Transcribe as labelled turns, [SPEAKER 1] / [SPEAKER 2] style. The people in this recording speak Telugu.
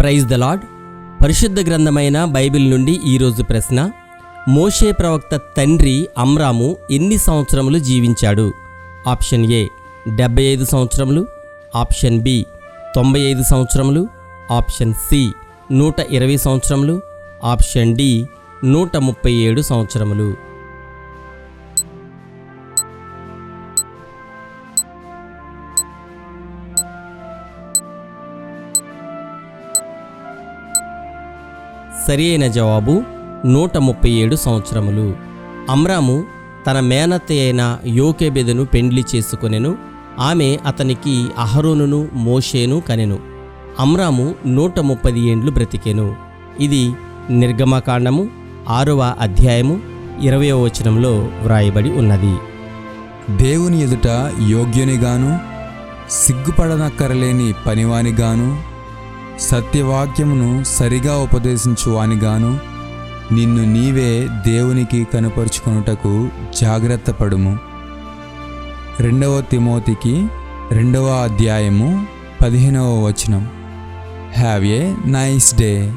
[SPEAKER 1] ప్రైజ్ ద లాడ్ పరిశుద్ధ గ్రంథమైన బైబిల్ నుండి ఈరోజు ప్రశ్న మోషే ప్రవక్త తండ్రి అమ్రాము ఎన్ని సంవత్సరములు జీవించాడు? ఆప్షన్ ఏ డెబ్బై ఐదు సంవత్సరములు. ఆప్షన్ బి తొంభై ఐదు సంవత్సరములు. ఆప్షన్ సి నూట ఇరవై సంవత్సరములు. ఆప్షన్ డి నూట ముప్పై ఏడు సంవత్సరములు. సరి అయిన జవాబు నూట ముప్పై ఏడు సంవత్సరములు. అమ్రాము తన మేనత్త అయిన యోకెబెదను పెండ్లి చేసుకొనెను. ఆమె అతనికి అహరోనును మోషేను కనెను. అమ్రాము నూట ముప్పది ఏండ్లు బ్రతికెను. ఇది నిర్గమకాండము ఆరవ అధ్యాయము ఇరవయో వచనంలో వ్రాయబడి ఉన్నది.
[SPEAKER 2] దేవుని ఎదుట యోగ్యునిగాను సిగ్గుపడనక్కరలేని పనివానిగాను సత్యవాక్యమును సరిగా ఉపదేశించువానిగాను నిన్ను నీవే దేవునికి కనపరుచుకొనుటకు జాగ్రత్త పడుము రెండవ తిమోతికి రెండవ అధ్యాయము పదిహేనవ వచనం. Have a nice day